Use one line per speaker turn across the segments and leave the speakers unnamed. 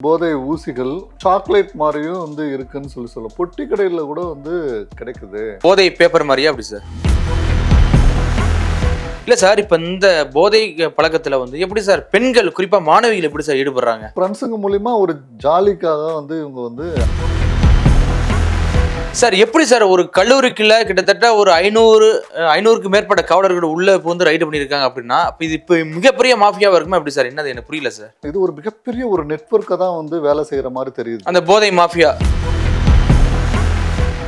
போதை ஊசிகள் சாக்லேட் மாதிரியும் வந்து இருக்குன்னு சொல்லி சொல்ல பொட்டி கடையில கூட வந்து கிடைக்குது.
போதை பேப்பர் மாதிரியா அப்படி சார் இல்ல சார் இப்ப இந்த போதை பழக்கத்துல வந்து எப்படி சார் பெண்கள் குறிப்பா மாணவிகள் எப்படி சார் ஈடுபடுறாங்க?
ஃப்ரெண்ட்ஸுங்க மூலியமா ஒரு ஜாலிக்காக வந்து இவங்க வந்து
சார் எப்படி சார் ஒரு கல்லூரிக்குள்ள கிட்டத்தட்ட ஒரு ஐநூறு ஐநூறுக்கு மேற்பட்ட காவலர்கள் உள்ள வந்து ரைடு பண்ணியிருக்காங்க அப்படின்னா அப்ப இது இப்போ மிகப்பெரிய மாஃபியாவா இருக்குமா எப்படி சார்? என்னது எனக்கு புரியல சார்.
இது ஒரு மிகப்பெரிய ஒரு நெட்வொர்க்கை தான் வந்து வேலை செய்யற மாதிரி தெரியுது.
அந்த போதை மாஃபியா.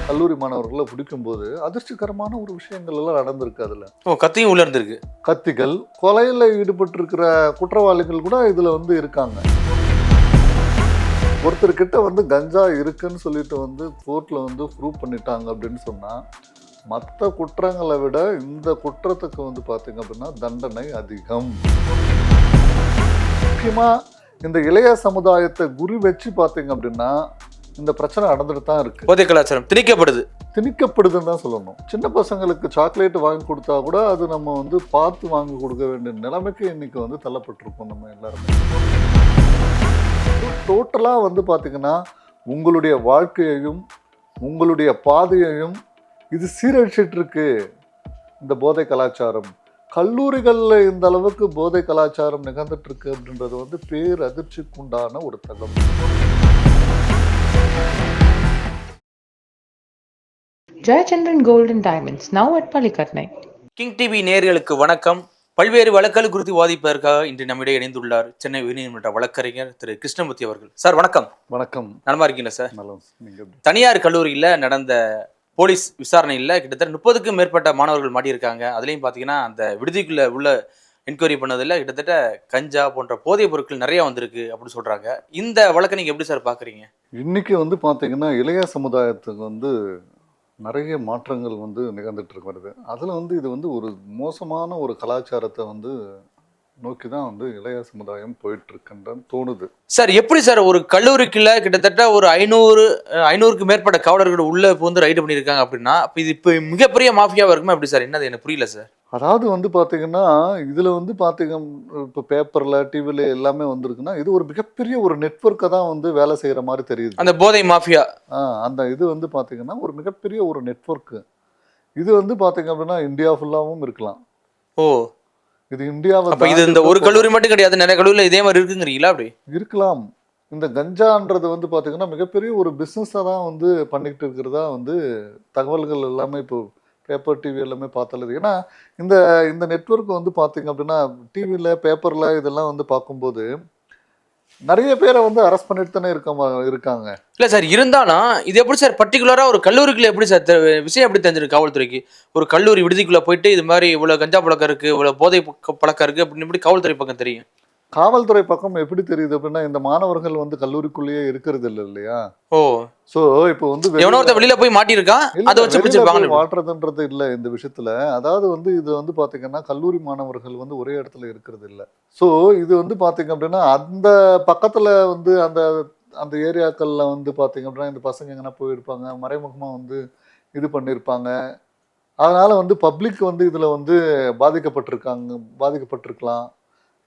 கல்லூரி மாணவர்களை பிடிக்கும்போது அதிர்ச்சிகரமான ஒரு விஷயங்கள் எல்லாம் நடந்திருக்கு அதுல.
ஓ கத்தியும் உள்ள இருந்திருக்கு.
கத்திகள் கொலையில ஈடுபட்டிருக்கிற குற்றவாளிகள் கூட இதுல வந்து இருக்காங்க. ஒருத்தர் கிட்ட வந்து கஞ்சா இருக்குன்னு சொல்லிட்டு வந்து கோர்ட்ல வந்து ப்ரூவ் பண்ணிட்டாங்க அப்படின்னு சொன்னா மற்ற குற்றங்களை விட இந்த குற்றத்துக்கு வந்து பாத்தீங்க அப்படின்னா தண்டனை அதிகம். முக்கியமா இந்த இளைய சமுதாயத்தை குறி வச்சு பாத்தீங்க அப்படின்னா இந்த பிரச்சனை நடந்துட்டு தான் இருக்கு.
போதை கலாச்சாரம் திணிக்கப்படுது.
திணிக்கப்படுதுன்னு தான் சொல்லணும். சின்ன பசங்களுக்கு சாக்லேட் வாங்கி கொடுத்தா கூட அது நம்ம வந்து பார்த்து வாங்கி கொடுக்க வேண்டிய நிலைமைக்கு இன்னைக்கு வந்து தள்ளப்பட்டிருக்கோம் நம்ம எல்லாருமே. டோட்டலாக வந்து பார்த்தீங்கன்னா உங்களுடைய வாழ்க்கையையும் உங்களுடைய பாதையையும் இது சீரழிச்சிட்டு இருக்கு இந்த போதை கலாச்சாரம். கல்லூரிகளில் இந்த அளவுக்கு போதை கலாச்சாரம் நிகழ்ந்துட்டு இருக்கு அப்படின்றது வந்து பேர் அதிர்ச்சிக்குண்டான ஒரு தகவல்.
Gold and Diamonds, now at Palikatnai.
King TV நேயர்களுக்கு வணக்கம். பல்வேறு வழக்குகள் குறித்து வாதிப்பதற்காக இன்று நம்மிடையே இணைந்துள்ளார் சென்னை உயர்நீதிமன்ற வழக்கறிஞர் திரு கிருஷ்ணமூர்த்தி அவர்கள். சார் வணக்கம்.
வணக்கம்.
நலமா இருக்கீங்களா சார்?
நல்லா நீங்கள் எப்படி?
தனியார் கல்லூரியில் நடந்த போலீஸ் விசாரணையில் கிட்டத்தட்ட முப்பதுக்கும் மேற்பட்ட மாணவர்கள் மாட்டியிருக்காங்க. அதுலேயும் பார்த்தீங்கன்னா அந்த விடுதிக்குள்ள உள்ள என்கொயரி பண்ணதில் கிட்டத்தட்ட கஞ்சா போன்ற போதைப் பொருட்கள் நிறைய வந்திருக்கு அப்படின்னு சொல்றாங்க. இந்த வழக்கை நீங்க எப்படி சார் பாக்குறீங்க?
இன்னைக்கு வந்து பார்த்தீங்கன்னா இளைய சமுதாயத்துக்கு வந்து நிறைய மாற்றங்கள் வந்து நிகழ்ந்துட்டு இருக்கிறது வருது. அதில் வந்து இது வந்து ஒரு மோசமான ஒரு கலாச்சாரத்தை வந்து நோக்கி தான் வந்து இளைய சமுதாயம் போயிட்டு இருக்குன்றன்னு தோணுது.
சார் எப்படி சார் ஒரு கல்லூரிக்குள்ள கிட்டத்தட்ட ஒரு ஐநூறு ஐநூறுக்கு மேற்பட்ட காவலர்கள் உள்ள வந்து ரைடு பண்ணியிருக்காங்க அப்படின்னா அப்ப இது இப்போ மிகப்பெரிய மாஃபியாவா இருக்குமா எப்படி சார்? என்னது எனக்கு புரியல சார்.
அதாவது வந்து பார்த்தீங்கன்னா இதில் வந்து பார்த்தீங்க இப்போ பேப்பரில் டிவியில் எல்லாமே வந்திருக்குன்னா இது ஒரு மிகப்பெரிய ஒரு நெட்வொர்க்கை தான் வந்து வேலை செய்கிற மாதிரி தெரியுது.
அந்த போதை மாஃபியா.
ஆ அந்த இது வந்து பார்த்தீங்கன்னா ஒரு மிகப்பெரிய ஒரு நெட்வொர்க்கு. இது வந்து பார்த்தீங்க அப்படின்னா இந்தியா ஃபுல்லாகவும் இருக்கலாம்.
ஓ.
இது இந்தியாவை
அப்ப இது இந்த ஒரு கல்லூரி மட்டும் கிடையாது நிறைய கல்லூரில இதே மாதிரி இருக்குங்கிறீங்களா அப்படி?
இருக்கலாம். இந்த கஞ்சான்றது வந்து பார்த்தீங்கன்னா மிகப்பெரிய ஒரு பிஸ்னஸாக தான் வந்து பண்ணிக்கிட்டு இருக்கிறதா வந்து தகவல்கள் எல்லாமே இப்போ பேப்பர் டிவி எல்லாமே பார்த்தது ஏன்னா இந்த இந்த நெட்வொர்க் வந்து பார்த்தீங்க அப்படின்னா டிவியில் பேப்பரில் இதெல்லாம் வந்து பார்க்கும்போது நிறைய பேரை வந்து அரெஸ்ட் பண்ணிட்டு தானே இருக்க இருக்காங்க.
இல்ல சார் இருந்தாலும் இது எப்படி சார் பர்டிகுலரா ஒரு கல்லூரிக்குள்ள எப்படி சார் விஷயம் எப்படி தெரிஞ்சிருக்கு காவல்துறைக்கு? ஒரு கல்லூரி விடுதிக்குள்ள போயிட்டு இது மாதிரி இவ்வளவு கஞ்சா பழக்கம் இருக்கு இவ்வளவு போதை பழக்கம் இருக்கு அப்படின்னு எப்படி காவல்துறை பக்கம் தெரியும்?
காவல்துறை பக்கம் எப்படி தெரியுது அப்படின்னா இந்த மாணவர்கள் வந்து கல்லூரிக்குள்ளேயே இருக்கிறது இல்லை இல்லையா?
ஓ.
ஸோ இப்போ வந்து வெளியில-
எவனோ வெளியில போய் மாட்டியிருக்கான் அதை வச்சு பிடிச்சிருப்பாங்க
இல்ல இந்த விஷயத்துல. அதாவது வந்து இது வந்து பாத்தீங்கன்னா கல்லூரி மாணவர்கள் வந்து ஒரே இடத்துல இருக்கிறது இல்ல. சோ இது வந்து பாத்தீங்க அப்படின்னா அந்த பக்கத்துல வந்து அந்த அந்த ஏரியாக்கள்ல வந்து பாத்தீங்க அப்படின்னா இந்த பசங்க எங்கன்னா போயிருப்பாங்க மறைமுகமா வந்து இது பண்ணியிருப்பாங்க அதனால வந்து பப்ளிக் வந்து இதுல வந்து பாதிக்கப்பட்டிருக்காங்க பாதிக்கப்பட்டிருக்கலாம்.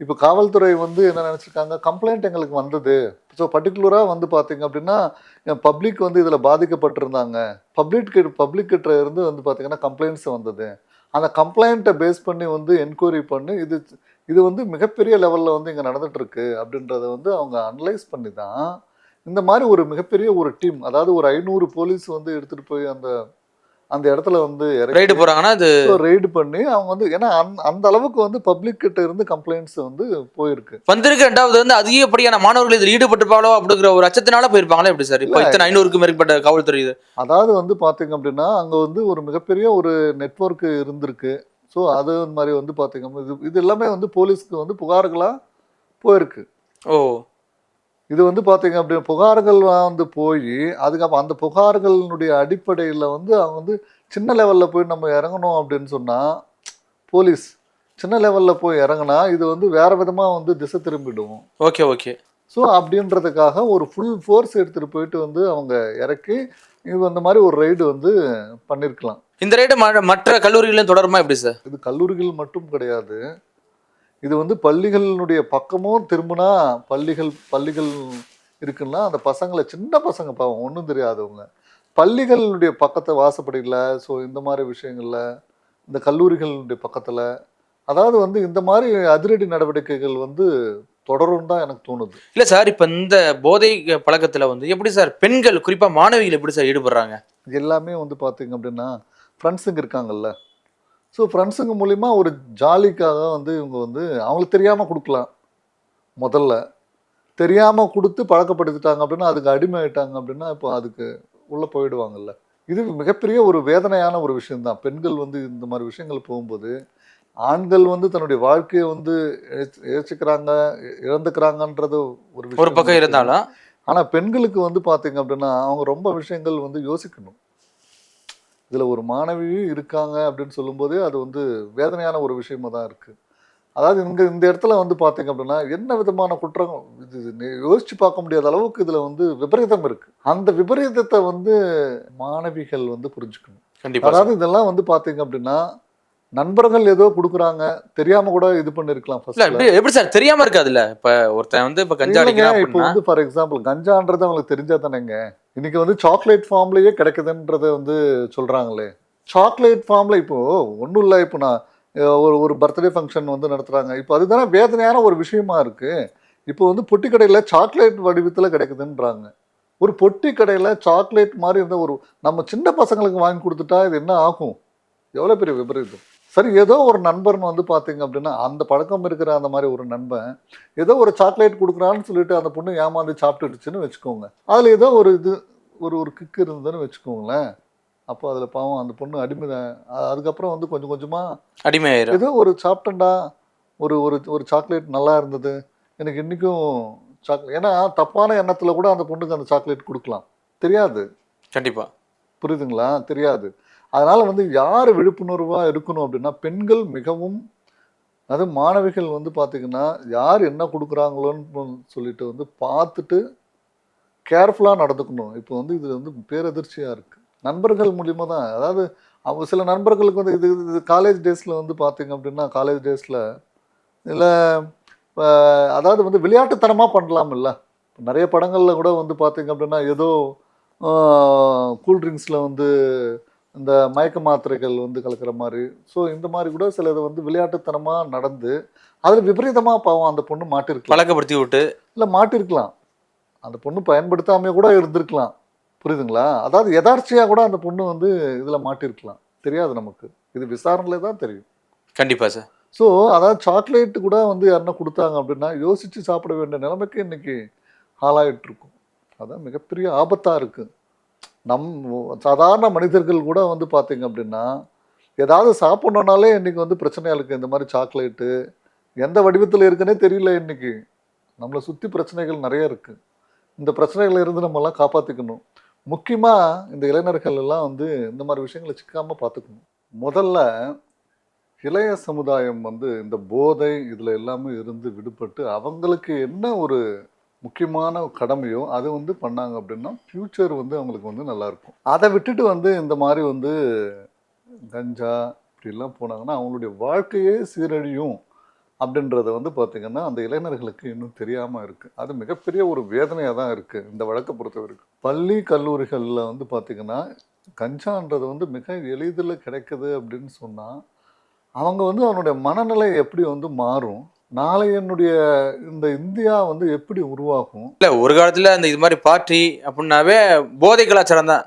இப்போ காவல்துறை வந்து என்ன நினச்சிருக்காங்க? கம்ப்ளைண்ட் எங்களுக்கு வந்தது. ஸோ பர்டிகுலராக வந்து பார்த்தீங்க அப்படின்னா பப்ளிக் வந்து இதில் பாதிக்கப்பட்டிருந்தாங்க. பப்ளிக் பப்ளிக் கிட்ட இருந்து வந்து பார்த்தீங்கன்னா கம்ப்ளைண்ட்ஸ் வந்தது. அந்த கம்ப்ளைண்ட்டை பேஸ் பண்ணி வந்து என்கொயரி பண்ணி இது இது வந்து மிகப்பெரிய லெவலில் வந்து இங்கே நடந்துகிட்ருக்கு அப்படின்றத வந்து அவங்க அனலைஸ் பண்ணி தான் இந்த மாதிரி ஒரு மிகப்பெரிய ஒரு டீம் அதாவது ஒரு ஐநூறு போலீஸ் வந்து எடுத்துகிட்டு போய் அந்த அந்த இடத்துல வந்து
ரைடு போறாங்கன்னா அது
ரெய்டு பண்ணி அவங்க வந்து ஏன்னா அந்த- அளவுக்கு வந்து பப்ளிக் கிட்ட இருந்து கம்ப்ளைண்ட்ஸ் வந்து போயிருக்கு.
வந்திருக்க. ரெண்டாவது வந்து அதிகப்படியான மாணவர்கள் இதில் ஈடுபட்டிருப்பாங்களோ அப்படிங்கிற ஒரு அச்சத்தினால போயிருப்பாங்களா எப்படி சார்? இப்போ. இத்தனை ஐநூறுக்கும் மேற்பட்ட காவல்துறை இது.
அதாவது வந்து பார்த்தீங்க அப்படின்னா அங்கே வந்து ஒரு மிகப்பெரிய ஒரு நெட்வொர்க் இருந்திருக்கு. ஸோ அது மாதிரி வந்து அப்படின்னா இது இது எல்லாமே வந்து போலீஸ்க்கு வந்து புகார்களாக போயிருக்கு.
ஓ.
இது வந்து பார்த்தீங்க அப்படின்னா புகார்கள் வந்து போய் அதுக்கப்புறம் அந்த புகார்களினுடைய அடிப்படையில் வந்து அவங்க வந்து சின்ன லெவலில் போய் நம்ம இறங்கணும் அப்படின்னு சொன்னால் போலீஸ் சின்ன லெவலில் போய் இறங்குனா இது வந்து வேற விதமாக வந்து திசை திரும்பிடும்.
Okay okay.
ஸோ அப்படின்றதுக்காக ஒரு ஃபுல் ஃபோர்ஸ் எடுத்துகிட்டு போயிட்டு வந்து அவங்க இறக்கி இது அந்த மாதிரி ஒரு ரைடு வந்து பண்ணியிருக்கலாம்
இந்த ரைடு மற்ற கல்லூரிகளிலும் தொடருமா எப்படி சார்
இது கல்லூரிகள் மட்டும் கிடையாது. இது வந்து பள்ளிகளினுடைய பக்கமும் திரும்பினா பள்ளிகள் பள்ளிகள் இருக்குன்னா அந்த பசங்களை சின்ன பசங்க பாவம் ஒன்றும் தெரியாதவங்க. பள்ளிகளுடைய பக்கத்தை வாசப்படியில் ஸோ இந்த மாதிரி விஷயங்கள்ல இந்த கல்லூரிகளுடைய பக்கத்தில் அதாவது வந்து இந்த மாதிரி அதிரடி நடவடிக்கைகள் வந்து தொடரும் தான் எனக்கு தோணுது.
இல்ல சார் இப்ப இந்த போதை பழக்கத்துல வந்து எப்படி சார் பெண்கள் குறிப்பா மாணவிகள் எப்படி சார் ஈடுபடுறாங்க?
எல்லாமே வந்து பார்த்தீங்க அப்படின்னா ஃப்ரெண்ட்ஸுங்க இருக்காங்கல்ல. ஸோ ஃப்ரெண்ட்ஸுங்க மூலிமா ஒரு ஜாலிக்காக வந்து இவங்க வந்து அவங்களுக்கு தெரியாமல் கொடுக்கலாம். முதல்ல. தெரியாமல் கொடுத்து பழக்கப்படுத்திட்டாங்க அப்படின்னா அதுக்கு அடிமை ஆயிட்டாங்க அப்படின்னா இப்போ அதுக்கு உள்ளே போயிடுவாங்கல்ல. இது மிகப்பெரிய ஒரு வேதனையான ஒரு விஷயம்தான். பெண்கள் வந்து இந்த மாதிரி விஷயங்கள் போகும்போது ஆண்கள் வந்து தன்னுடைய வாழ்க்கையை வந்து இழச்சு- இழச்சுக்கிறாங்க இழந்துக்கிறாங்கன்றது ஒரு
ஒரு பக்கம். இருந்தாலும்
ஆனா பெண்களுக்கு வந்து பாத்தீங்க அப்படின்னா அவங்க ரொம்ப விஷயங்கள் வந்து யோசிக்கணும். இதுல ஒரு மாணவி இருக்காங்க அப்படின்னு சொல்லும்போதே அது வந்து வேதனையான ஒரு விஷயமா தான் இருக்கு அதாவது இங்க இந்த இடத்துல வந்து பாத்தீங்க அப்படின்னா என்ன விதமான குற்றம் இது யோசிச்சு பார்க்க முடியாத அளவுக்கு இதுல வந்து விபரீதம் இருக்கு அந்த விபரீதத்தை வந்து மாணவிகள் வந்து புரிஞ்சுக்கணும்
கண்டிப்பா சார்.
அதாவது இதெல்லாம் வந்து பாத்தீங்க அப்படின்னா நண்பர்கள் ஏதோ கொடுக்குறாங்க. தெரியாம கூட இது பண்ணிருக்கலாம்
எப்படி சார்? தெரியாம இருக்காதுல்ல? இப்ப ஒருத்தன் வந்து இப்ப கஞ்சா
இப்போ வந்து ஃபார் எக்ஸாம்பிள் கஞ்சான்றது அவங்களுக்கு தெரிஞ்சா தானேங்க. இன்னைக்கு வந்து சாக்லேட் ஃபார்ம்லயே கிடைக்குதுன்றத வந்து சொல்றாங்களே. சாக்லேட் ஃபார்ம்ல இப்போ ஒன்றும் இல்லை இப்போ நான் ஒரு ஒரு பர்த்டே ஃபங்க்ஷன் வந்து நடத்துறாங்க. இப்போ அதுதானே வேதனையான ஒரு விஷயமா இருக்கு. இப்போ வந்து பொட்டி கடையில் சாக்லேட் வடிவத்தில் கிடைக்குதுன்றாங்க. ஒரு பொட்டி கடையில் சாக்லேட் மாதிரி இருந்த ஒரு நம்ம சின்ன பசங்களுக்கு வாங்கி கொடுத்துட்டா இது என்ன ஆகும்? எவ்வளோ பெரிய விபரீதம். சரி ஏதோ ஒரு நண்பர்னு வந்து பார்த்தீங்க அப்படின்னா அந்த பழக்கம் இருக்கிற அந்த மாதிரி ஒரு நண்பன் ஏதோ ஒரு சாக்லேட் கொடுக்குறான்னு சொல்லிட்டு அந்த பொண்ணு ஏமாந்து சாப்பிட்டுடுச்சுன்னு வச்சுக்கோங்க. அதில் ஏதோ ஒரு இது ஒரு ஒரு கிக்கு இருந்ததுன்னு வச்சுக்கோங்களேன். அப்போ அதில் பாவம் அந்த பொண்ணு அடிமை அதுக்கப்புறம் வந்து கொஞ்சம் கொஞ்சமாக
அடிமையாயிரும்.
ஏதோ ஒரு சாப்பிட்டேன்டா ஒரு ஒரு ஒரு சாக்லேட் நல்லா இருந்தது. எனக்கு இன்றைக்கும் சாக்லேட் ஏன்னா தப்பான எண்ணத்தில் கூட அந்த பொண்ணுக்கு அந்த சாக்லேட் கொடுக்கலாம். தெரியாது.
கண்டிப்பா.
புரியுதுங்களா? தெரியாது. அதனால் வந்து யார் விழிப்புணர்வாக இருக்கணும் அப்படின்னா பெண்கள் மிகவும் அது மாணவிகள் வந்து பார்த்திங்கன்னா யார் என்ன கொடுக்குறாங்களோன்னு சொல்லிட்டு வந்து பார்த்துட்டு கேர்ஃபுல்லாக நடந்துக்கணும். இப்போ வந்து இது வந்து பேரதிர்ச்சியாக இருக்குது நண்பர்கள் மூலியமாக தான். அதாவது அவங்க சில நண்பர்களுக்கு வந்து இது இது காலேஜ் டேஸில் வந்து பார்த்திங்க அப்படின்னா காலேஜ் டேஸில் இல்லை அதாவது வந்து விளையாட்டுத்தனமாக பண்ணலாம் இல்லை நிறைய படங்களில் கூட வந்து பார்த்திங்க அப்படின்னா ஏதோ கூல்ட்ரிங்க்ஸில் வந்து இந்த மயக்க மாத்திரைகள் வந்து கலக்கிற மாதிரி. ஸோ இந்த மாதிரி கூட சிலது வந்து விளையாட்டுத்தனமாக நடந்து அதில் விபரீதமாக பாவம் அந்த பொண்ணு மாட்டிருக்கலாம்.
பழக்கப்படுத்தி விட்டு.
இல்லை மாட்டிருக்கலாம். அந்த பொண்ணு பயன்படுத்தாமே கூட இருந்திருக்கலாம். புரியுதுங்களா? அதாவது எதார்ச்சியாக கூட அந்த பொண்ணு வந்து இதில் மாட்டிருக்கலாம். தெரியாது நமக்கு. இது விசாரணையில தான் தெரியும்.
கண்டிப்பா சார்
ஸோ அதாவது சாக்லேட் கூட வந்து யாருன்னா கொடுத்தாங்க அப்படின்னா யோசிச்சு சாப்பிட வேண்டிய நிலைமைக்கு இன்னைக்கு ஆளாயிட்டு இருக்கும் அதான் மிகப்பெரிய ஆபத்தாக இருக்கு. நம் சாதாரண மனிதர்கள் கூட வந்து பார்த்தீங்க அப்படின்னா ஏதாவது சாப்பிட்ணுனாலே இன்றைக்கி வந்து பிரச்சனையாக இருக்குது இந்த மாதிரி சாக்லேட்டு எந்த வடிவத்தில் இருக்குன்னே தெரியல இன்னைக்கு. நம்மளை சுற்றி பிரச்சனைகள் நிறைய இருக்குது இந்த பிரச்சனைகள் இருந்து நம்மலாம் காப்பாற்றிக்கணும் முக்கியமாக இந்த இளைஞர்கள் எல்லாம் வந்து இந்த மாதிரி விஷயங்களை சிக்காமல் பார்த்துக்கணும் முதல்ல இளைய சமுதாயம் வந்து இந்த போதை இதில் எல்லாமே இருந்து விடுபட்டு அவங்களுக்கு என்ன ஒரு முக்கியமான கடமையோ அது வந்து பண்ணாங்க அப்படின்னா ஃப்யூச்சர் வந்து அவங்களுக்கு வந்து நல்லாயிருக்கும். அதை விட்டுட்டு வந்து இந்த மாதிரி வந்து கஞ்சா இப்படிலாம் போனாங்கன்னா அவங்களுடைய வாழ்க்கையே சீரழியும் அப்படின்றத வந்து பார்த்திங்கன்னா அந்த இளைஞர்களுக்கு இன்னும் தெரியாமல் இருக்குது அது மிகப்பெரிய ஒரு வேதனையாக தான் இருக்குது இந்த வழக்கை பொறுத்த வரைக்கும் பள்ளி கல்லூரிகளில் வந்து பார்த்திங்கன்னா கஞ்சான்றது வந்து மிக எளிதில் கிடைக்குது அப்படின்னு சொன்னால் அவங்க வந்து அவனுடைய மனநிலை எப்படி வந்து மாறும்? நாளை என்னுடைய இந்த இந்தியா வந்து எப்படி உருவாகும்?
இல்ல ஒரு காலத்துல அந்த இது மாதிரி பார்ட்டி அப்படின்னாவே போதை கலாச்சாரம் தான்.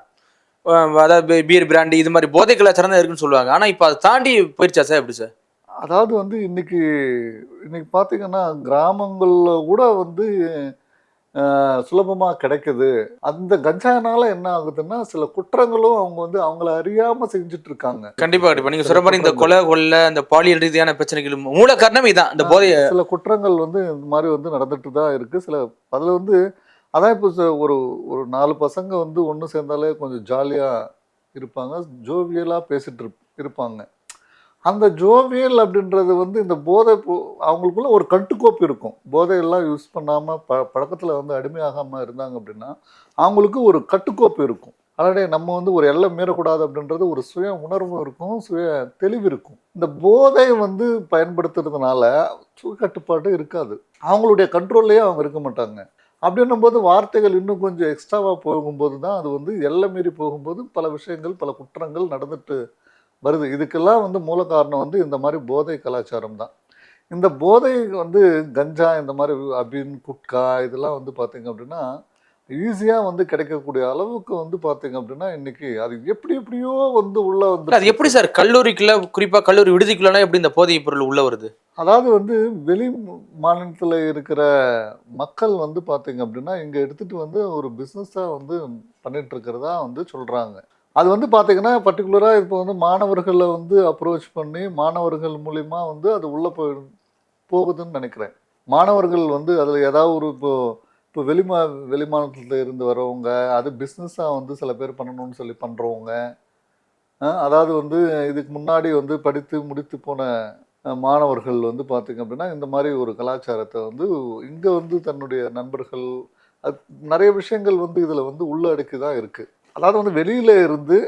அதாவது பீர் பிராண்டி இது மாதிரி போதை கலாச்சாரம் தான் இருக்குன்னு சொல்லுவாங்க. ஆனா இப்ப அதை தாண்டி போயிருச்சா சார் எப்படி சார்?
அதாவது வந்து இன்னைக்கு இன்னைக்கு பார்த்தீங்கன்னா கிராமங்களில் கூட வந்து சுலபமாக கிடைக்குது. அந்த கஞ்சானால என்ன ஆகுதுன்னா சில குற்றங்களும் அவங்க வந்து அவங்கள அறியாமல் செஞ்சுட்டு இருக்காங்க
கண்டிப்பா கண்டிப்பா. நீங்க சொல்ற மாதிரி இந்த கொலை கொள்ளை இந்த பாலியல் ரீதியான பிரச்சனைகள் மூல காரணம் இதான். இந்த போதை
சில குற்றங்கள் வந்து இந்த மாதிரி வந்து நடந்துட்டு தான் இருக்கு. சில அதில் வந்து அதான் இப்போ ஒரு ஒரு நாலு பசங்க வந்து ஒன்று சேர்ந்தாலே கொஞ்சம் ஜாலியாக இருப்பாங்க. ஜோவியலாக பேசிட்டு இருப்- இருப்பாங்க. அந்த ஜோவியல் அப்படின்றது வந்து இந்த போதை போ- அவங்களுக்குள்ள ஒரு கட்டுக்கோப்பு இருக்கும். போதையெல்லாம் யூஸ் பண்ணாமல் ப பழக்கத்தில் வந்து அடிமையாகாமல் இருந்தாங்க அப்படின்னா அவங்களுக்கு ஒரு கட்டுக்கோப்பு இருக்கும். அதாவது நம்ம வந்து ஒரு எல்லை மீறக்கூடாது அப்படின்றது ஒரு சுய உணர்வு இருக்கும் சுய தெளிவு இருக்கும். இந்த போதை வந்து பயன்படுத்துறதுனால சுய கட்டுப்பாடு இருக்காது. அவங்களுடைய கண்ட்ரோல்லையே அவங்க இருக்க மாட்டாங்க. அப்படின்னும் போது வார்த்தைகள் இன்னும் கொஞ்சம் எக்ஸ்ட்ராவாக போகும்போது தான் அது வந்து எல்லை மீறி போகும்போது பல விஷயங்கள் பல குற்றங்கள் நடந்துட்டு வருது. இதுக்கெல்லாம் வந்து மூல காரணம் வந்து இந்த மாதிரி போதை கலாச்சாரம் தான். இந்த போதை வந்து கஞ்சா இந்த மாதிரி அபின் குட்கா இதெல்லாம் வந்து பார்த்தீங்க அப்படின்னா ஈஸியாக வந்து கிடைக்கக்கூடிய அளவுக்கு வந்து பார்த்தீங்க அப்படின்னா இன்னைக்கு அது எப்படி எப்படியோ வந்து உள்ள வந்து
அது எப்படி சார்? கல்லூரிக்குள்ள குறிப்பா கல்லூரி விடுதிக்குள்ளனா எப்படி இந்த போதைப் பொருள் உள்ள வருது?
அதாவது வந்து வெளி மாநிலத்தில் இருக்கிற மக்கள் வந்து பார்த்தீங்க அப்படின்னா இங்கே எடுத்துகிட்டு வந்து ஒரு பிஸ்னஸாக வந்து பண்ணிட்டு இருக்கிறதா வந்து சொல்கிறாங்க அது வந்து பார்த்தீங்கன்னா பர்டிகுலராக இப்போ வந்து மாணவர்களை வந்து அப்ரோச் பண்ணி மாணவர்கள் மூலிமா வந்து அது உள்ளே போய் போகுதுன்னு நினைக்கிறேன். மாணவர்கள் வந்து அதில் ஏதாவது ஒரு இப்போ இப்போ வெளிமா வெளிமாநிலத்தில் இருந்து வரவங்க அது பிஸ்னஸாக வந்து சில பேர் பண்ணணும்னு சொல்லி பண்ணுறவங்க அதாவது வந்து இதுக்கு முன்னாடி வந்து படித்து முடித்து போன மாணவர்கள் வந்து பார்த்திங்க அப்படின்னா இந்த மாதிரி ஒரு கலாச்சாரத்தை வந்து இங்கே வந்து தன்னுடைய நண்பர்கள் அது நிறைய விஷயங்கள் வந்து இதில் வந்து உள்ளடக்கி தான் இருக்குது அதாவது வந்து வெளியில் இருந்து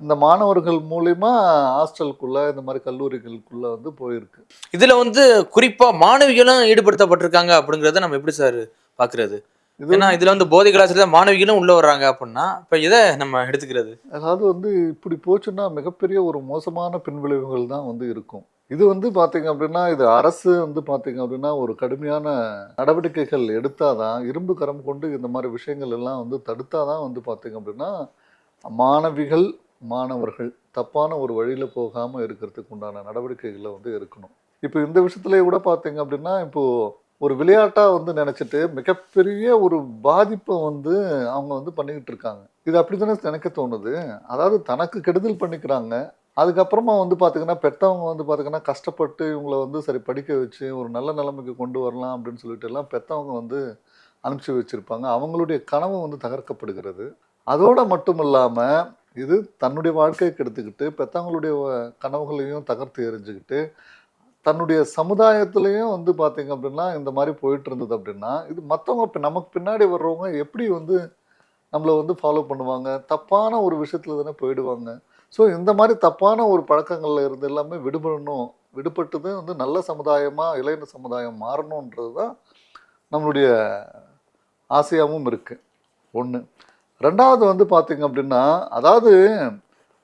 இந்த மாணவர்கள் மூலிமா ஹாஸ்டலுக்குள்ளே இந்த மாதிரி கல்லூரிகளுக்குள்ளே வந்து போயிருக்கு.
இதுல வந்து குறிப்பா மாணவிகளும் ஈடுபடுத்தப்பட்டிருக்காங்க அப்படிங்கறத நம்ம எப்படி சார் பாக்குறது? ஏன்னா இதுல வந்து போதை கலாச்சாரத்துல மாணவிகளும் உள்ள வர்றாங்க அப்படின்னா இப்ப இதை நம்ம எடுத்துக்கிறது?
அதாவது வந்து இப்படி போச்சுன்னா மிகப்பெரிய ஒரு மோசமான பின்விளைவுகள் தான் வந்து இருக்கும். இது வந்து பார்த்தீங்க அப்படின்னா இது அரசு வந்து பார்த்தீங்க அப்படின்னா ஒரு கடுமையான நடவடிக்கைகள் எடுத்தால் தான் இரும்பு கரம் கொண்டு இந்த மாதிரி விஷயங்கள் எல்லாம் வந்து தடுத்தால் தான் வந்து பார்த்தீங்க அப்படின்னா மாணவிகள் மாணவர்கள் தப்பான ஒரு வழியில் போகாமல் இருக்கிறதுக்கு உண்டான நடவடிக்கைகளை வந்து இருக்கணும். இப்போ இந்த விஷயத்துலேயே கூட பார்த்தீங்க அப்படின்னா இப்போ ஒரு விளையாட்டாக வந்து நினச்சிட்டு மிகப்பெரிய ஒரு பாதிப்பை வந்து அவங்க வந்து பண்ணிக்கிட்டு இருக்காங்க. இது அப்படி தானே நினைக்க தோணுது. அதாவது தனக்கு கெடுதல் பண்ணிக்கிறாங்க அதுக்கப்புறமா வந்து பார்த்தீங்கன்னா பெற்றவங்க வந்து பார்த்தீங்கன்னா கஷ்டப்பட்டு இவங்கள வந்து சரி படிக்க வச்சு ஒரு நல்ல நிலைமைக்கு கொண்டு வரலாம் அப்படின்னு சொல்லிட்டு எல்லாம் பெற்றவங்க வந்து அனுப்பிச்சி வச்சுருப்பாங்க. அவங்களுடைய கனவு வந்து தகர்க்கப்படுகிறது. அதோடு மட்டும் இல்லாமல் இது தன்னுடைய வாழ்க்கையை கெடுத்துக்கிட்டு பெற்றவங்களுடைய கனவுகளையும் தகர்த்து எறிஞ்சுக்கிட்டு தன்னுடைய சமுதாயத்துலேயும் வந்து பார்த்திங்க அப்படின்னா இந்த மாதிரி போயிட்டு இருந்தது அப்படின்னா இது மற்றவங்க இப்போ நமக்கு பின்னாடி வர்றவங்க எப்படி வந்து நம்மளை வந்து ஃபாலோ பண்ணுவாங்க? தப்பான ஒரு விஷயத்தில் தானே போயிடுவாங்க? ஸோ இந்த மாதிரி தப்பான ஒரு பழக்கங்களில் இருந்து எல்லாமே விடுபடணும். விடுபட்டது வந்து நல்ல சமுதாயமாக இளைஞர் சமுதாயம் மாறணுன்றது தான் நம்மளுடைய ஆசையாகவும் இருக்குது ஒன்று ரெண்டாவது வந்து பார்த்திங்க அப்படின்னா அதாவது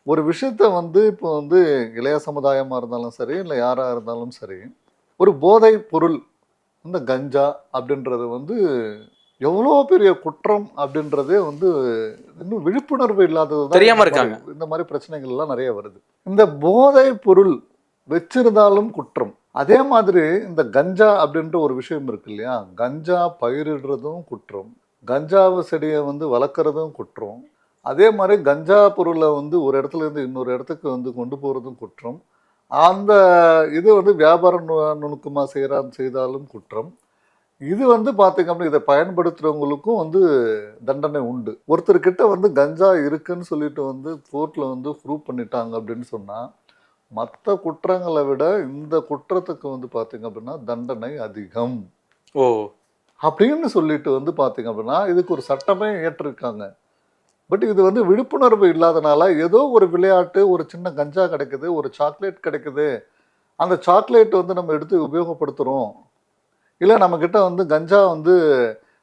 ஒரு விஷயத்த வந்து இப்போ வந்து இளைய சமுதாயமாக இருந்தாலும் சரி இல்லை யாராக இருந்தாலும் சரி ஒரு போதை பொருள் இந்த கஞ்சா அப்படின்றது வந்து எவ்வளோ பெரிய குற்றம் அப்படின்றதே வந்து இன்னும் விழிப்புணர்வு இல்லாதது தான்
தெரியாம
இந்த
இருக்காங்க.
மாதிரி- இந்த மாதிரி பிரச்சனைகள் எல்லாம் நிறைய வருது. இந்த போதை பொருள் வச்சிருந்தாலும் குற்றம். அதே மாதிரி இந்த கஞ்சா அப்படின்ற ஒரு விஷயம் இருக்கு இல்லையா? கஞ்சா பயிரிடுறதும் குற்றம். கஞ்சாவை செடியை வந்து வளர்க்குறதும் குற்றம். அதே மாதிரி கஞ்சா பொருளை வந்து ஒரு இடத்துல இருந்து இன்னொரு இடத்துக்கு வந்து கொண்டு போகிறதும் குற்றம். அந்த இது வந்து வியாபார நு- நுணுக்கமா செய்கிறா செய்தாலும் குற்றம். இது வந்து பார்த்தீங்க அப்படின்னா இதை பயன்படுத்துகிறவங்களுக்கும் வந்து தண்டனை உண்டு. ஒருத்தர்கிட்ட வந்து கஞ்சா இருக்குன்னு சொல்லிட்டு வந்து கோர்ட்டில் வந்து ப்ரூவ் பண்ணிட்டாங்க அப்படின்னு சொன்னால் மற்ற குற்றங்களை விட இந்த குற்றத்துக்கு வந்து பார்த்தீங்க அப்படின்னா தண்டனை அதிகம்.
ஓ.
அப்படின்னு சொல்லிட்டு வந்து பார்த்தீங்க அப்படின்னா இதுக்கு ஒரு சட்டமே ஏற்றிருக்காங்க. பட் இது வந்து விழிப்புணர்வு இல்லாதனால ஏதோ ஒரு விளையாட்டு ஒரு சின்ன கஞ்சா கிடைக்குது ஒரு சாக்லேட் கிடைக்குது. அந்த சாக்லேட் வந்து நம்ம எடுத்து உபயோகப்படுத்துகிறோம் இல்லை நம்மக்கிட்ட வந்து கஞ்சா வந்து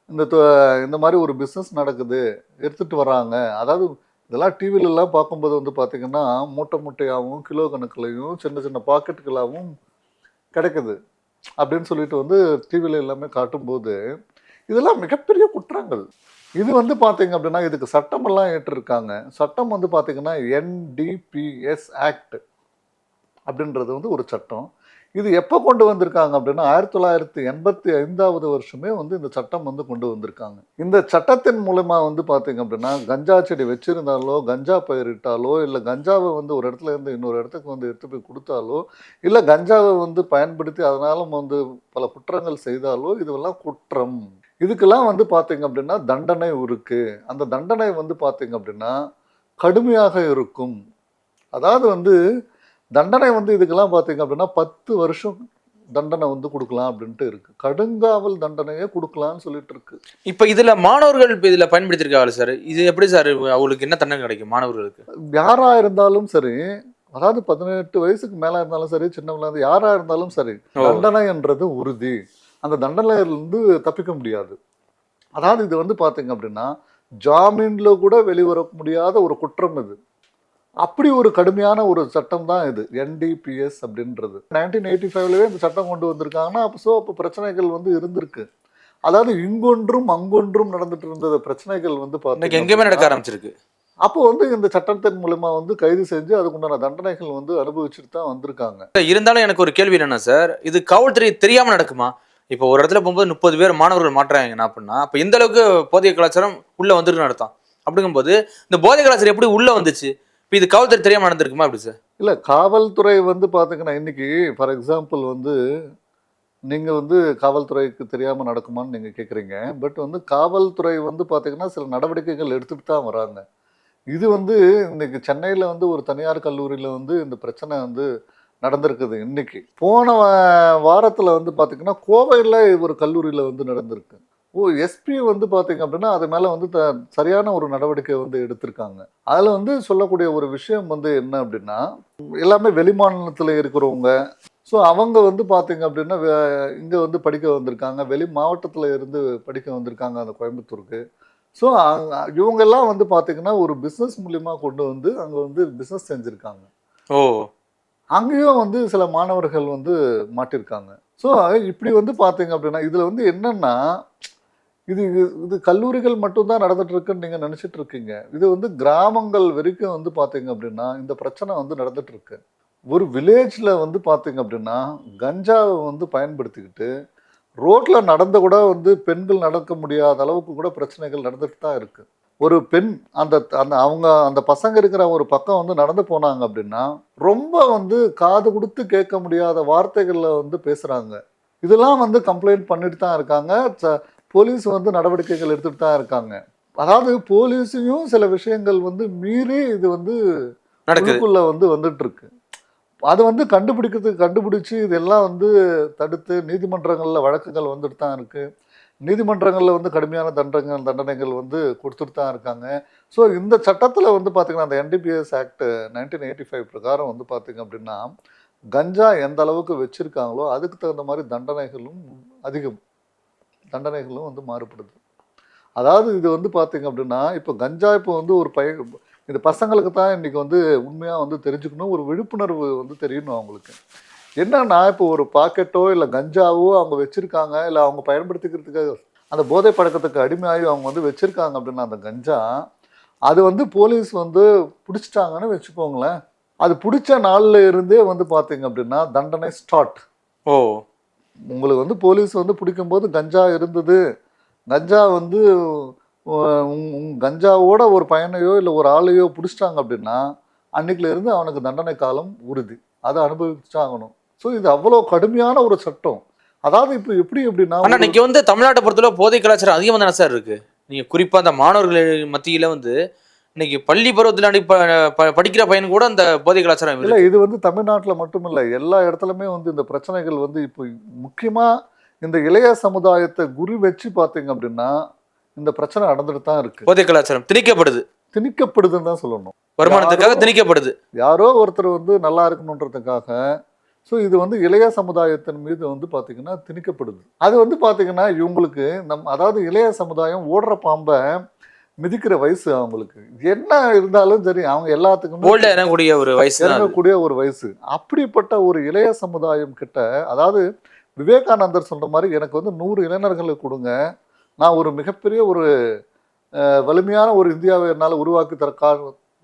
இந்த தொ- இந்த மாதிரி ஒரு பிஸ்னஸ் நடக்குது. எடுத்துகிட்டு வராங்க. அதாவது இதெல்லாம் டிவிலெலாம் பார்க்கும்போது வந்து பார்த்திங்கன்னா மூட்டை மூட்டையாகவும் கிலோ கணக்குலையும் சின்ன சின்ன பாக்கெட்டுகளாகவும் கிடைக்குது. அப்படின்னு சொல்லிட்டு வந்து டிவியில் எல்லாமே காட்டும்போது இதெல்லாம் மிகப்பெரிய குற்றங்கள். இது வந்து பார்த்தீங்க அப்படின்னா இதுக்கு சட்டமெல்லாம் ஏற்றிருக்காங்க. சட்டம் வந்து பார்த்தீங்கன்னா என்டிபிஎஸ் ஆக்ட் அப்படின்றது வந்து ஒரு சட்டம். இது எப்போ கொண்டு வந்திருக்காங்க அப்படின்னா ஆயிரத்தி தொள்ளாயிரத்தி எண்பத்தி ஐந்தாவது வருஷமே வந்து இந்த சட்டம் வந்து கொண்டு வந்திருக்காங்க. இந்த சட்டத்தின் மூலமா வந்து பார்த்தீங்க அப்படின்னா கஞ்சா செடி வச்சிருந்தாலோ கஞ்சா பயிரிட்டாலோ இல்லை கஞ்சாவை வந்து ஒரு இடத்துல இருந்து இன்னொரு இடத்துக்கு வந்து எடுத்து போய் கொடுத்தாலோ இல்லை கஞ்சாவை வந்து பயன்படுத்தி அதனால வந்து பல குற்றங்கள் செய்தாலோ இதுவெல்லாம் குற்றம். இதுக்கெல்லாம் வந்து பார்த்தீங்க அப்படின்னா தண்டனை இருக்கு. அந்த தண்டனை வந்து பார்த்தீங்க அப்படின்னா கடுமையாக இருக்கும். அதாவது வந்து தண்டனை வந்து இதுக்கெல்லாம் பார்த்தீங்க அப்படின்னா பத்து வருஷம் தண்டனை வந்து கொடுக்கலாம் அப்படின்ட்டு இருக்கு. கடுங்காவல் தண்டனையே கொடுக்கலாம்னு சொல்லிட்டு இருக்கு.
இப்ப இதுல மாணவர்கள் இப்ப இதுல பயன்படுத்திருக்காங்க சார். இது எப்படி சார் அவங்களுக்கு என்ன தண்டனை கிடைக்கும் மாணவர்களுக்கு?
யாரா இருந்தாலும் சரி அதாவது பதினெட்டு வயசுக்கு மேல இருந்தாலும் சரி சின்னவங்களா யாரா இருந்தாலும் சரி. தண்டனை என்றது உறுதி. அந்த தண்டனையிலிருந்து தப்பிக்க முடியாது. அதாவது இது வந்து பார்த்தீங்க அப்படின்னா ஜாமீன்ல கூட வெளிவர முடியாத ஒரு குற்றம் இது. அப்படி ஒரு கடுமையான ஒரு சட்டம் தான் இது. என்டிபிஎஸ் அப்படின்றது. நைன்டீன் எயிட்டி ஃபைவ்லவே இந்த சட்டம் கொண்டு வந்திருக்காங்கன்னா அப்போ ஸோ அப்போ பிரச்சனைகள் வந்து இருந்திருக்கு. அதாவது இங்கொன்றும் அங்கொன்றும் நடந்துட்டு இருந்த பிரச்சனைகள் வந்து
இன்னைக்கு
பார்த்தீங்க
எங்கேயுமே நடக்க ஆரம்பிச்சிருக்கு.
அப்போ வந்து இந்த சட்டத்தின் மூலமா வந்து கைது செஞ்சு அதுக்குண்டான தண்டனைகள் வந்து அனுபவிச்சுட்டு தான் வந்திருக்காங்க.
இருந்தாலும் எனக்கு ஒரு கேள்வி என்னன்னா சார் இது காவல்துறை தெரியாம நடக்குமா? இப்போ ஒரு இடத்துல போகும்போது முப்பது பேர் மாணவர்கள் மாட்டுறாங்க என்ன அப்படின்னா அப்போ எந்த அளவுக்கு போதைய கலாச்சாரம் உள்ள வந்திருக்குன்னு அர்த்தம். அப்படிங்கும்போது இந்த போதை கலாச்சாரம் எப்படி உள்ள வந்துச்சு? இப்போ இது காவல்துறை தெரியாம நடந்திருக்குமா அப்படி சார்?
இல்ல காவல்துறை வந்து பாத்தீங்கன்னா இன்னைக்கு ஃபார் எக்ஸாம்பிள் வந்து நீங்க வந்து காவல்துறைக்கு தெரியாம நடக்குமான்னு நீங்க கேக்குறீங்க. பட் வந்து காவல்துறை வந்து பாத்தீங்கன்னா சில நடவடிக்கைகள் எடுத்துட்டு தான் வராங்க. இது வந்து இன்னைக்கு சென்னையில வந்து ஒரு தனியார் கல்லூரியில வந்து இந்த பிரச்சனை வந்து நடந்திருக்குது இன்னைக்கு. போன வாரத்தில் வாரத்துல வந்து பாத்தீங்கன்னா கோவையில் ஒரு கல்லூரியில வந்து நடந்திருக்கு. ஓ எஸ்பி வந்து பாத்தீங்க அப்படின்னா அது மேல வந்து த சரியான ஒரு நடவடிக்கை வந்து எடுத்திருக்காங்க. அதுல வந்து சொல்லக்கூடிய ஒரு விஷயம் வந்து என்ன அப்படின்னா எல்லாமே வெளிமாநிலத்தில் இருக்கிறவங்க. ஸோ அவங்க வந்து பார்த்தீங்க அப்படின்னா இங்கே வந்து படிக்க வந்திருக்காங்க. வெளி மாவட்டத்தில் இருந்து படிக்க வந்திருக்காங்க அந்த கோயம்புத்தூருக்கு. ஸோ இவங்கெல்லாம் வந்து பார்த்தீங்கன்னா ஒரு பிஸ்னஸ் மூலியமா கொண்டு வந்து அங்கே வந்து பிஸ்னஸ் செஞ்சுருக்காங்க.
ஓ.
அங்கேயும் வந்து சில மாணவர்கள் வந்து மாட்டிருக்காங்க. ஸோ இப்படி வந்து பார்த்தீங்க அப்படின்னா இதில் வந்து என்னன்னா இது இது- இது கல்லூரிகள் மட்டும்தான் நடந்துட்டுருக்குன்னு நீங்கள் நினச்சிட்டு இருக்கீங்க இது வந்து கிராமங்கள் வரைக்கும் வந்து பார்த்தீங்க அப்படின்னா இந்த பிரச்சனை வந்து நடந்துட்டுருக்கு. ஒரு வில்லேஜில் வந்து பார்த்தீங்க அப்படின்னா கஞ்சாவை வந்து பயன்படுத்திக்கிட்டு ரோட்டில் நடந்து கூட வந்து பெண்கள் நடக்க முடியாத அளவுக்கு கூட பிரச்சனைகள் நடந்துட்டு தான் இருக்குது ஒரு பெண் அந்த அந்த அவங்க அந்த பசங்க இருக்கிற ஒரு பக்கம் வந்து நடந்து போனாங்க அப்படின்னா ரொம்ப வந்து காது கொடுத்து கேட்க முடியாத வார்த்தைகளில் வந்து பேசுகிறாங்க இதெல்லாம் வந்து கம்ப்ளைண்ட் பண்ணிட்டு தான் இருக்காங்க. ச- போலீஸ் வந்து நடவடிக்கைகள் எடுத்துட்டு தான் இருக்காங்க. அதாவது போலீஸையும் சில விஷயங்கள் வந்து மீறி இது வந்து
நடக்குது.
உள்ளுக்குள்ள வந்து வந்துட்டு இருக்கு அது வந்து கண்டுபிடிக்கிறதுக்கு கண்டுபிடிச்சு இதெல்லாம் வந்து தடுத்து நீதிமன்றங்கள்ல வழக்குகள் வந்துட்டு தான் இருக்கு. நீதிமன்றங்கள்ல வந்து கடுமையான தண்டனைகள் தண்டனைகள் வந்து கொடுத்துட்டு தான் இருக்காங்க. ஸோ இந்த சட்டத்துல வந்து பாத்தீங்கன்னா அந்த NDPS act nineteen eighty five பிரகாரம் வந்து பாத்தீங்க அப்படின்னா கஞ்சா எந்த அளவுக்கு வச்சிருக்காங்களோ அதுக்கு தகுந்த மாதிரி தண்டனைகளும் அதிகம். தண்டனைகளும் வந்து மாறுபடுது. அதாவது இது வந்து பார்த்திங்க அப்படின்னா இப்போ கஞ்சா இப்போ வந்து ஒரு பய இந்த பசங்களுக்கு தான் இன்றைக்கி வந்து உண்மையாக வந்து தெரிஞ்சுக்கணும் ஒரு விழிப்புணர்வு வந்து தெரியணும் அவங்களுக்கு. என்னன்னா இப்போ ஒரு பாக்கெட்டோ இல்லை கஞ்சாவோ அவங்க வச்சுருக்காங்க இல்லை அவங்க பயன்படுத்திக்கிறதுக்கு அந்த போதை பழக்கத்துக்கு அடிமையாகி அவங்க வந்து வச்சுருக்காங்க அப்படின்னா அந்த கஞ்சா அது வந்து போலீஸ் வந்து பிடிச்சிட்டாங்கன்னு வச்சுக்கோங்களேன். அது பிடிச்ச நாளில் இருந்தே வந்து பார்த்தீங்க அப்படின்னா தண்டனை ஸ்டார்ட்
ஓ.
உங்களுக்கு வந்து போலீஸ் வந்து பிடிக்கும்போது கஞ்சா இருந்தது. கஞ்சா வந்து உ- கஞ்சாவோட ஒரு பையனையோ இல்லை ஒரு ஆளையோ பிடிச்சிட்டாங்க அப்படின்னா அன்னைக்குல இருந்து அவனுக்கு தண்டனை காலம் உறுதி. அதை அனுபவிச்சாகணும். ஸோ இது அவ்வளோ கடுமையான ஒரு சட்டம். அதாவது இப்போ எப்படி எப்படின்னா
இன்னைக்கு வந்து தமிழ்நாட்டை பொறுத்தவரை போதை கலாச்சாரம் அதிகமாக தானே சார் இருக்கு? நீங்கள் குறிப்பாக அந்த மாணவர்கள் மத்தியில் வந்து இன்னைக்கு பள்ளி பருவத்துல அடி- படிக்கிற பையன் கூட அந்த போதை கலாச்சாரம்
இல்லை இது வந்து தமிழ்நாட்டில் மட்டும் இல்லை எல்லா இடத்துலையுமே வந்து இந்த பிரச்சனைகள் வந்து இப்போ முக்கியமாக இந்த இளைய சமுதாயத்தை குறி வச்சு பார்த்தீங்க அப்படின்னா இந்த பிரச்சனை நடந்துட்டு தான் இருக்கு.
போதை கலாச்சாரம் திணிக்கப்படுது.
திணிக்கப்படுதுன்னு தான் சொல்லணும்.
வருமானத்துக்காக திணிக்கப்படுது.
யாரோ ஒருத்தர் வந்து நல்லா இருக்கணுன்றதுக்காக ஸோ இது வந்து இளைய சமுதாயத்தின் மீது வந்து பார்த்தீங்கன்னா திணிக்கப்படுது. அது வந்து பார்த்தீங்கன்னா இவங்களுக்கு நம் அதாவது இளைய சமுதாயம் ஓடுற பாம்பை மிதிக்கிற வயசு அவங்களுக்கு. என்ன இருந்தாலும் சரி அவங்க எல்லாத்துக்குமே
இறங்கக்கூடிய ஒரு வயசு.
இறங்கக்கூடிய ஒரு வயசு. அப்படிப்பட்ட ஒரு இளைய சமுதாயம் கிட்ட அதாவது விவேகானந்தர் சொல்ற மாதிரி எனக்கு வந்து நூறு இளைஞர்களை கொடுங்க. நான் ஒரு மிகப்பெரிய ஒரு வலிமையான ஒரு இந்தியாவை என்னால் உருவாக்கி தர கா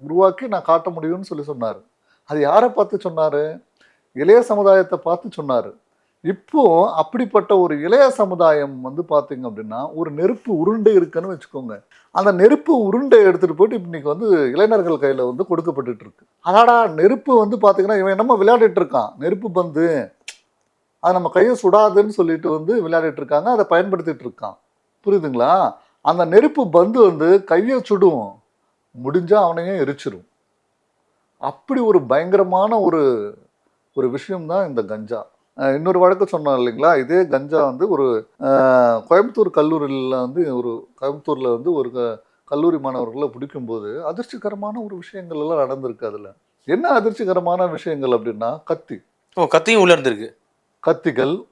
உருவாக்கி நான் காட்ட முடியும்னு சொல்லி சொன்னார். அது யாரை பார்த்து சொன்னார்? இளைய சமுதாயத்தை பார்த்து சொன்னார். இப்போ அப்படிப்பட்ட ஒரு இளைய சமுதாயம் வந்து பார்த்தீங்க அப்படின்னா ஒரு நெருப்பு உருண்டை இருக்குன்னு வச்சுக்கோங்க. அந்த நெருப்பு உருண்டை எடுத்துகிட்டு போயிட்டு இன்னைக்கு வந்து இளைஞர்கள் கையில் வந்து கொடுக்கப்பட்டுட்டு இருக்கு. அதாடா நெருப்பு வந்து பார்த்தீங்கன்னா இவன் என்னமோ விளையாடிட்டு இருக்கான். நெருப்பு பந்து. அது நம்ம கையை சுடாதுன்னு சொல்லிட்டு வந்து விளையாடிட்டு இருக்காங்க. அதை பயன்படுத்திட்டு இருக்கான். புரியுதுங்களா? அந்த நெருப்பு பந்து வந்து கையை சுடும். முடிஞ்சால் அவனையும் எரிச்சிடும் அப்படி ஒரு பயங்கரமான ஒரு ஒரு விஷயம்தான் இந்த கஞ்சா. இன்னொரு வழக்கு சொன்னோம் இல்லைங்களா? இதே கஞ்சா வந்து ஒரு கோயம்புத்தூர் கல்லூரியில் வந்து ஒரு கோயம்புத்தூரில் வந்து ஒரு க- கல்லூரி மாணவர்களை பிடிக்கும்போது அதிர்ச்சிகரமான ஒரு விஷயங்கள் எல்லாம் நடந்திருக்கு அதில். என்ன அதிர்ச்சிகரமான விஷயங்கள் அப்படின்னா கத்தி.
ஓ கத்தியும் உள்ள இருந்திருக்கு
கத்திகள்.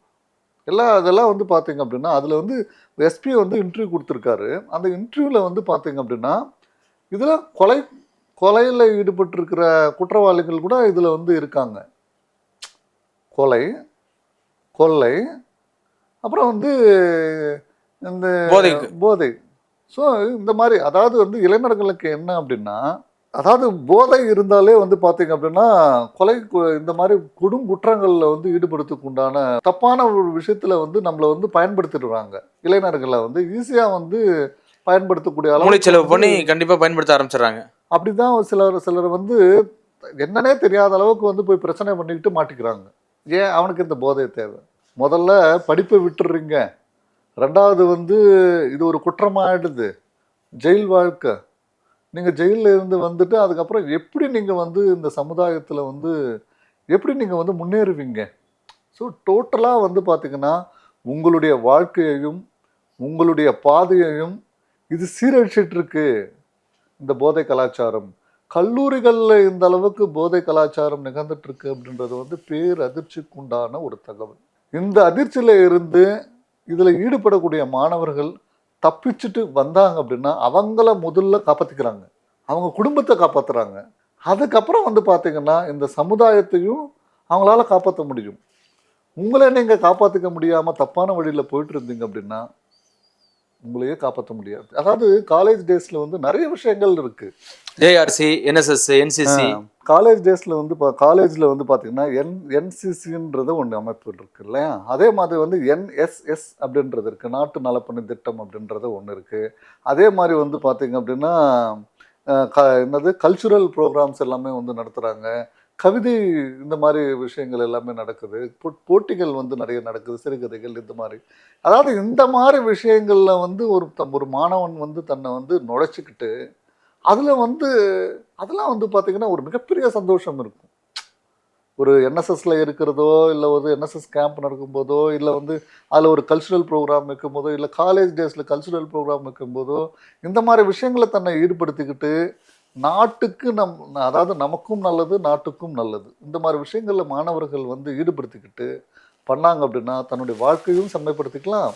எல்லாம் அதெல்லாம் வந்து பார்த்தீங்க அப்படின்னா அதில் வந்து எஸ்பி வந்து இன்டர்வியூ கொடுத்துருக்காரு. அந்த இன்டர்வியூவில் வந்து பார்த்தீங்க அப்படின்னா இதில் கொலை கொலையில் ஈடுபட்டிருக்கிற குற்றவாளிகள் கூட இதில் வந்து இருக்காங்க. கொலை கொள்ளை அப்புறம் வந்து இந்த
போதைக்கு.
போதை. ஸோ இந்த மாதிரி அதாவது வந்து இளைஞர்களுக்கு என்ன அப்படின்னா அதாவது போதை இருந்தாலே வந்து பார்த்தீங்க அப்படின்னா கொலை இந்த மாதிரி கொடும் குற்றங்களில் வந்து ஈடுபடுறதுக்கு உண்டான தப்பான ஒரு விஷயத்துல வந்து நம்மளை வந்து பயன்படுத்திடுறாங்க. இளைஞர்களை வந்து ஈஸியாக வந்து பயன்படுத்தக்கூடிய
மூளைச்செலவு
வந்து-
பண்ணி கண்டிப்பா பயன்படுத்த ஆரம்பிச்சிடுறாங்க.
அப்படிதான் சிலர் சிலர் வந்து என்னன்னே தெரியாத அளவுக்கு வந்து போய் பிரச்சனை பண்ணிக்கிட்டு மாட்டிக்கிறாங்க. ஏன் அவனுக்கு இந்த போதை தேவை? முதல்ல படிப்பை விட்டுடுறீங்க. ரெண்டாவது வந்து இது ஒரு குற்றமாயிடுது. ஜெயில் வாழ்க்கை. நீங்கள் ஜெயிலில் இருந்து வந்துட்டு அதுக்கப்புறம் எப்படி நீங்கள் வந்து இந்த சமுதாயத்தில் வந்து எப்படி நீங்கள் வந்து முன்னேறுவீங்க? ஸோ டோட்டலாக வந்து பார்த்திங்கன்னா உங்களுடைய வாழ்க்கையையும் உங்களுடைய பாதையையும் இது சீரழிச்சிட்ருக்கு இந்த போதை கலாச்சாரம். கல்லூரிகளில் இந்த அளவுக்கு போதை கலாச்சாரம் நிகழ்ந்துட்டுருக்கு அப்படின்றது வந்து பேர் அதிர்ச்சிக்குண்டான ஒரு தகவல். இந்த அதிர்ச்சியில இருந்து இதில் ஈடுபடக்கூடிய மாணவர்கள் தப்பிச்சுட்டு வந்தாங்க அப்படின்னா அவங்கள முதல்ல காப்பாற்றிக்கிறாங்க அவங்க குடும்பத்தை காப்பாத்துறாங்க. அதுக்கப்புறம் வந்து பார்த்தீங்கன்னா இந்த சமுதாயத்தையும் அவங்களால காப்பாற்ற முடியும். உங்களை நீங்கள் காப்பாற்றிக்க முடியாமல் தப்பான வழியில் போயிட்டு இருந்தீங்க அப்படின்னா உங்களையே காப்பாற்ற முடியாது. அதாவது காலேஜ் டேஸில் வந்து நிறைய விஷயங்கள் இருக்குது
ஏஆர்சி என்எஸ்எஸ் என்சிசி
காலேஜ் டேஸில் வந்து இப்போ காலேஜில் வந்து பார்த்தீங்கன்னா என் என்சிசின்றது ஒன்று அமைப்பு இருக்குது இல்லையா? அதே மாதிரி வந்து என்எஸ்எஸ் அப்படின்றது இருக்குது நாட்டு நலப்பணி திட்டம் அப்படின்றது ஒன்று இருக்குது அதே மாதிரி வந்து பார்த்தீங்க அப்படின்னா க என்னது கல்ச்சுரல் ப்ரோக்ராம்ஸ் எல்லாமே வந்து நடத்துகிறாங்க கவிதை இந்த மாதிரி விஷயங்கள் எல்லாமே நடக்குது. போட்டிகள் வந்து நிறைய நடக்குது. சிறுகதைகள் இந்த மாதிரி. அதாவது இந்த மாதிரி விஷயங்களில் வந்து ஒரு ஒரு மாணவன் வந்து தன்னை வந்து நுழைச்சிக்கிட்டு அதில் வந்து அதெல்லாம் வந்து பார்த்திங்கன்னா ஒரு மிகப்பெரிய சந்தோஷம் இருக்கும். ஒரு என்எஸ்எஸ்ல இருக்கிறதோ இல்லை ஒரு என்எஸ்எஸ் கேம்ப் நடக்கும்போதோ இல்லை வந்து அதில் ஒரு கல்ச்சுரல் ப்ரோக்ராம் வைக்கும்போதோ இல்லை காலேஜ் டேஸில் கல்ச்சுரல் ப்ரோக்ராம் வைக்கும்போதோ இந்த மாதிரி விஷயங்களை தன்னை ஈடுபடுத்திக்கிட்டு நாட்டுக்கு நம் அதாவது நமக்கும் நல்லது நாட்டுக்கும் நல்லது. இந்த மாதிரி விஷயங்களில் மாணவர்கள் வந்து ஈடுபடுத்திக்கிட்டு பண்ணாங்க அப்படின்னா தன்னுடைய வாழ்க்கையும் செம்மைப்படுத்திக்கலாம்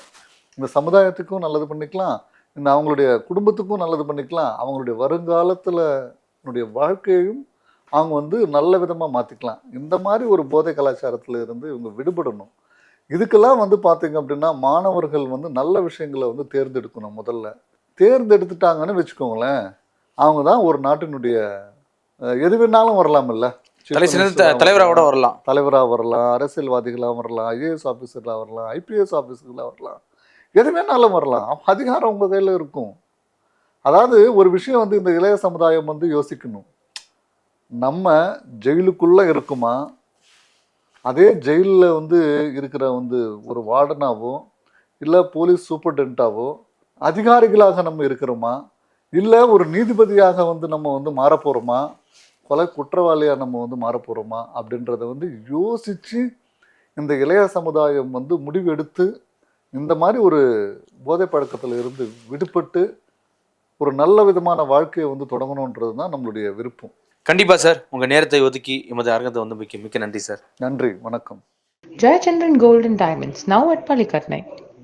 இந்த சமுதாயத்துக்கும் நல்லது பண்ணிக்கலாம் இந்த அவங்களுடைய குடும்பத்துக்கும் நல்லது பண்ணிக்கலாம். அவங்களுடைய வருங்காலத்தில் னுடைய வாழ்க்கையையும் அவங்க வந்து நல்ல விதமாக மாற்றிக்கலாம் இந்த மாதிரி ஒரு போதை கலாச்சாரத்தில் இருந்து இவங்க விடுபடணும். இதுக்கெல்லாம் வந்து பார்த்தீங்க அப்படின்னா மாணவர்கள் வந்து நல்ல விஷயங்களை வந்து தேர்ந்தெடுக்கணும் முதல்ல. தேர்ந்தெடுத்துட்டாங்கன்னு வச்சுக்கோங்களேன் அவங்க தான் ஒரு நாட்டினுடைய எது வேணாலும்
தலை சிறந்த தலைவராக கூட வரலாம்.
தலைவராக வரலாம் அரசியல்வாதிகளாக வரலாம் ஐஏஎஸ் ஆஃபீஸர்களாக வரலாம் ஐபிஎஸ் ஆஃபீஸர்களாக வரலாம். எது வேணாலும் வரலாம். அதிகாரம் உங்கள் கையில் இருக்கும். அதாவது ஒரு விஷயம் வந்து இந்த இளைய சமுதாயம் வந்து யோசிக்கணும். நம்ம ஜெயிலுக்குள்ளே இருக்குமா? அதே ஜெயிலில் வந்து இருக்கிற வந்து ஒரு வார்டனாவோ இல்லை போலீஸ் சூப்பர்டென்ட்டாவோ அதிகாரிகளாக நம்ம இருக்கிறோமா? இல்லை ஒரு நீதிபதியாக வந்து நம்ம வந்து மாறப்போகிறோமா கொலை குற்றவாளியாக நம்ம வந்து மாறப்போகிறோமா அப்படின்றத வந்து யோசித்து இந்த இளைய சமுதாயம் வந்து முடிவெடுத்து இந்த மாதிரி ஒரு போதை பழக்கத்தில் இருந்து விடுபட்டு ஒரு நல்ல விதமான வாழ்க்கையை வந்து தொடங்கணுன்றது தான் நம்மளுடைய விருப்பம்.
கண்டிப்பா சார். உங்க நேரத்தை ஒதுக்கி எமது அரங்கத்தை வந்து மிக்க மிக்க நன்றி சார்.
நன்றி வணக்கம்.
Jayachandran Gold and Diamonds, now at Palikatnai.